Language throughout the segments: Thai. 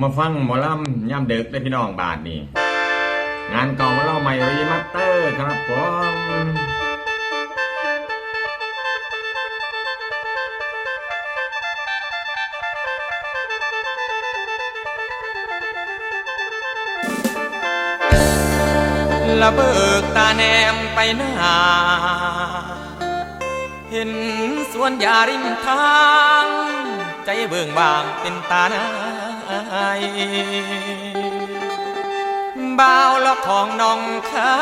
มาฟังหมอลำย่ำเด็กได้พี่น้องบาทนี่งานเก่ามาเล่าใหม่รีมาสเตอร์ครับผมละเบิกตาแนมไปหน้า เห็นสวนยาริมทาง ใจเบิ่งบางเป็นตาหนา บ่าวลอกของน้องคา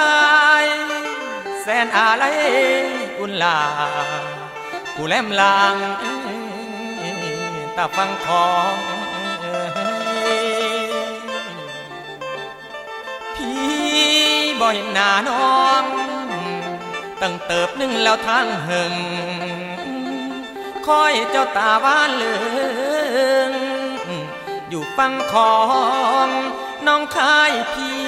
ยแสนอะไรอุ่นลาผู้แลมลางตาฟังของพี่บ่เห็นหน้าน้องตั้งเติบหนึ่งแล้วทางหึงคอยเจ้าตาบ้านเลย ฟังของน้องคายพี่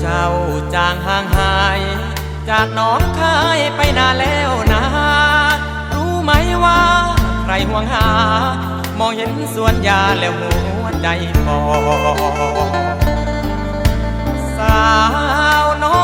เจ้าจางห่างหาย จากน้องคายไปนานแล้วนะ รู้ไหมว่า รห่วงหา มองเห็นสวนยาแล้วหัวใจพอสาวน้อย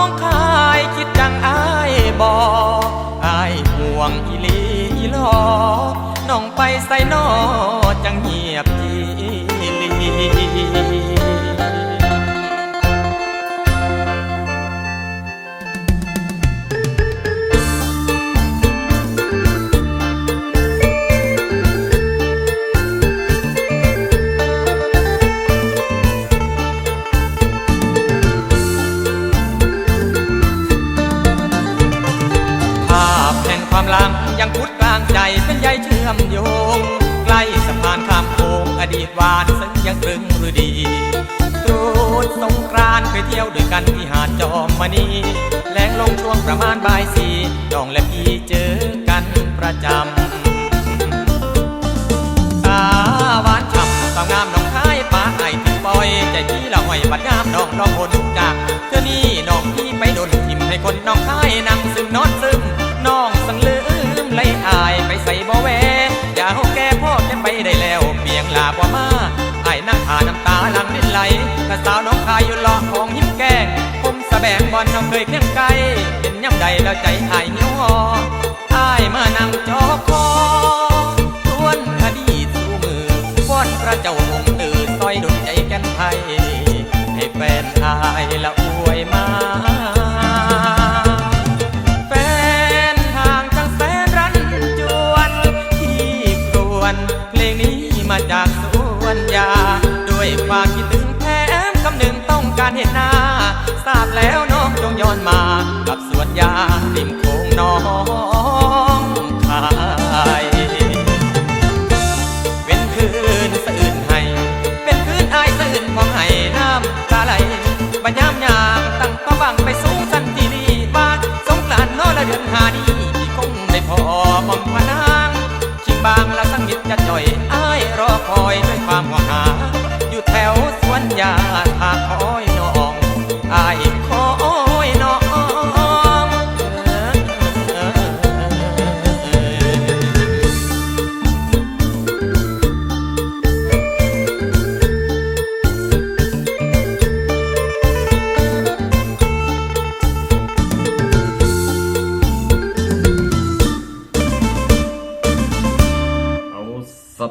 ความหลังยังพุดกลางใจเป็นใยเชื่อมโยง ใกล้สะพานข้ามโขงอดีตหวานซึ่งยังตรึงหรือดีตรุษสงกรานไปเที่ยวด้วยกันที่หาดจอมมณีแหลงลงช่วงประมาณบ่ายสี่ดองและพี่เจอกันประจำตาหวานฉ่ำสาวงามน้องคายป้าไอถึงปอย ใจพี่ละห้อยบัดงามน้องน้องคนจากเธอนี่น้องพี่ไปโดนทิมให้คนน้องคายนั่ง ได้แล้วเพียงลาบ่มาไอ้นั่งหาน้ำตาหลังนิดไหลถ้าสาวน้องคายอยู่หลอกของหิมแกงผมสะแบงบอลน้องเคยเคียงไกลเห็นย่ำใดแล้วใจหายเหี่ยวหออ้ายมานั่งจอคอทวนอดีสู่มือฟ้อนพระเจ้าองค์ตื่นซอยดลใจแก่นไทยให้แฟนอายละอวา ด้วยความคิดถึงแถมคำหนึ่งต้องการเห็นหน้า ทราบแล้วน้องจงย้อนมา กับสวนยาริมโขงน้องคายเป็นคืนสะอื่นให้ เป็นคืนอายสะอื่นของให้น้ำตาไหลบัญยามยามตั้งความหวังไปสูงสันทีดีบ้านสงกรานต์โนละเดือนหาดีที่คงได้พอมองพนางชิงบางละสังหิตจะจ่อยอาย รอคอยด้วยความหวังหา อยู่แถวสวนยาทาคอย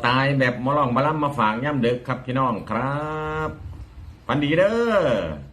ไตล์แบบมอลองมาล่ำมาฝากย่ำเด็กครับพี่น้องครับฝันดีเด้อ